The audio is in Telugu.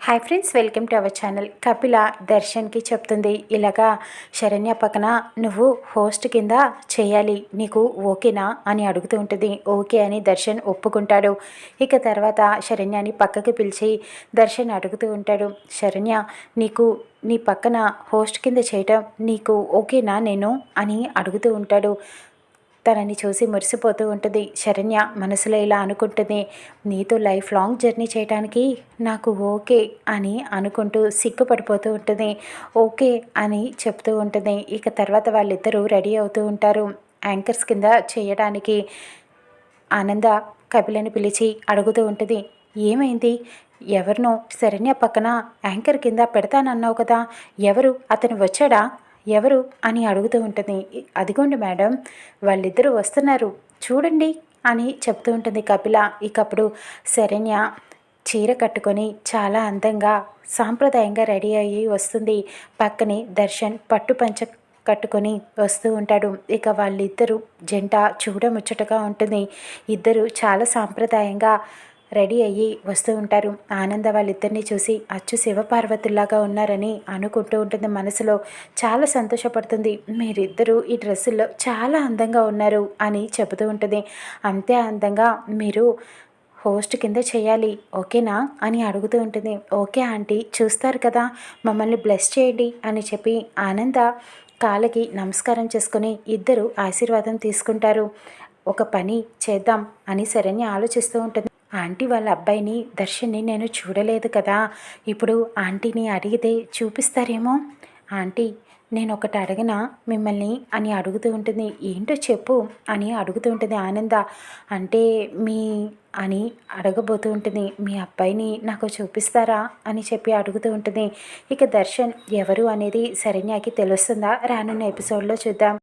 Hi friends welcome to our channel Kapila దర్శన్కి చెప్తుంది. ఇలాగా శరణ్య పక్కన నువ్వు హోస్ట్ కింద చేయాలి నీకు ఓకేనా అని అడుగుతూ ఉంటుంది. ఓకే అని దర్శన్ ఒప్పుకుంటాడు. ఇక తర్వాత శరణ్యని పక్కకి పిలిచి దర్శన్ అడుగుతూ ఉంటాడు. శరణ్య నీకు నీ పక్కన హోస్ట్ కింద చేయటం నీకు ఓకేనా నేను అని అడుగుతూ ఉంటాడు. తనని చూసి మురిసిపోతూ ఉంటుంది. శరణ్య మనసులో ఇలా అనుకుంటుంది నీతో లైఫ్ లాంగ్ జర్నీ చేయడానికి నాకు ఓకే అని అనుకుంటూ సిగ్గుపడిపోతూ ఉంటుంది. ఓకే అని చెప్తూ ఉంటుంది. ఇక తర్వాత వాళ్ళిద్దరూ రెడీ అవుతూ ఉంటారు. యాంకర్స్ కింద చేయడానికి ఆనంద కపిలని పిలిచి అడుగుతూ ఉంటుంది. ఏమైంది? ఎవరినో? శరణ్య పక్కన యాంకర్ కింద పెడతానన్నావు కదా? ఎవరు? అతను వచ్చాడా? ఎవరు అని అడుగుతూ ఉంటుంది. అదిగోండి మేడం వాళ్ళిద్దరూ వస్తున్నారు. చూడండి అని చెప్తూ ఉంటుంది కపిల. ఇకప్పుడు శరణ్య చీర కట్టుకొని చాలా అందంగా సాంప్రదాయంగా రెడీ అయ్యి వస్తుంది. పక్కనే దర్శన్ పట్టు పంచ కట్టుకొని వస్తూ ఉంటాడు. ఇక వాళ్ళిద్దరూ జంట చూడముచ్చటగా ఉంటుంది. ఇద్దరు చాలా సాంప్రదాయంగా రెడీ అయ్యి వస్తూ ఉంటారు. ఆనంద వాళ్ళిద్దరిని చూసి అచ్చు శివపార్వతుల్లాగా ఉన్నారని అనుకుంటూ ఉంటుంది మనసులో. చాలా సంతోషపడుతుంది. మీరిద్దరూ ఈ డ్రెస్సుల్లో చాలా అందంగా ఉన్నారు అని చెబుతూ ఉంటుంది. అంతే అందంగా మీరు హోస్ట్ కింద చేయాలి ఓకేనా? అని అడుగుతూ ఉంటుంది. ఓకే ఆంటీ చూస్తారు కదా మమ్మల్ని బ్లెస్ చేయండి అని చెప్పి ఆనంద కాళ్ళకి నమస్కారం చేసుకుని ఇద్దరు ఆశీర్వాదం తీసుకుంటారు. ఒక పని చేద్దాం అని శరణ్య ఆలోచిస్తూ ఉంటుంది. ఆంటీ వాళ్ళ అబ్బాయిని దర్శన్ని నేను చూడలేదు కదా ఇప్పుడు ఆంటీని అడిగితే చూపిస్తారేమో? ఆంటీ నేను ఒకటి అడగనా? మిమ్మల్ని అని అడుగుతూ ఉంటుంది. ఏంటో చెప్పు అని అడుగుతూ ఉంటుంది ఆనంద. అంటే మీ అని అడగబోతూ ఉంటుంది. మీ అబ్బాయిని నాకు చూపిస్తారా? అని చెప్పి అడుగుతూ ఉంటుంది. ఇక దర్శన్ ఎవరు అనేది శరణ్యకి తెలుస్తుందా? రానున్న ఎపిసోడ్లో చూద్దాం.